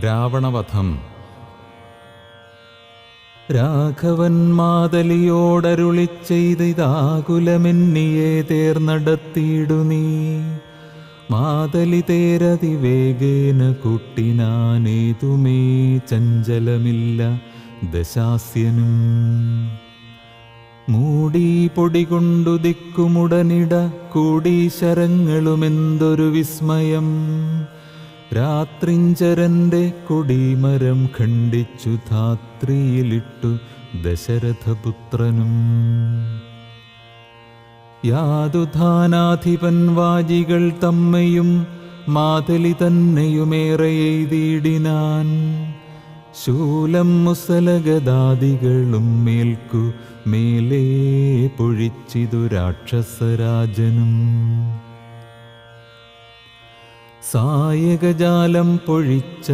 രാവണവധം. രാഘവൻ മാതലിയോടരുളി ചെയ്തിതാകുലമെന്നിയെ തേർന്നടത്തിയിടു നീ. മാതലി തേരതി വേഗേന കുട്ടിനാനേതുമേ ചഞ്ചലമില്ല ദശാസ്യനും. മൂടി പൊടി കൊണ്ടു ദിക്കുമുടനിട കൂടീശരങ്ങളുമെന്തൊരു വിസ്മയം. രാത്രിഞ്ചരന്റെ കൊടിമരം ഖണ്ഡിച്ചു ധാത്രിയിലിട്ടു ദശരഥപുത്രനും. യാതുധാനാധിപൻ വാജികൾ തമ്മയും മാതലി തന്നെയുമേറെ എഴുതിയിടിനാൻ. ശൂലം മുസലഗദാദികളും മേൽക്കു മേലേ പൊഴിച്ചിതു രാക്ഷസരാജനും. സായകജാലം പൊഴിച്ച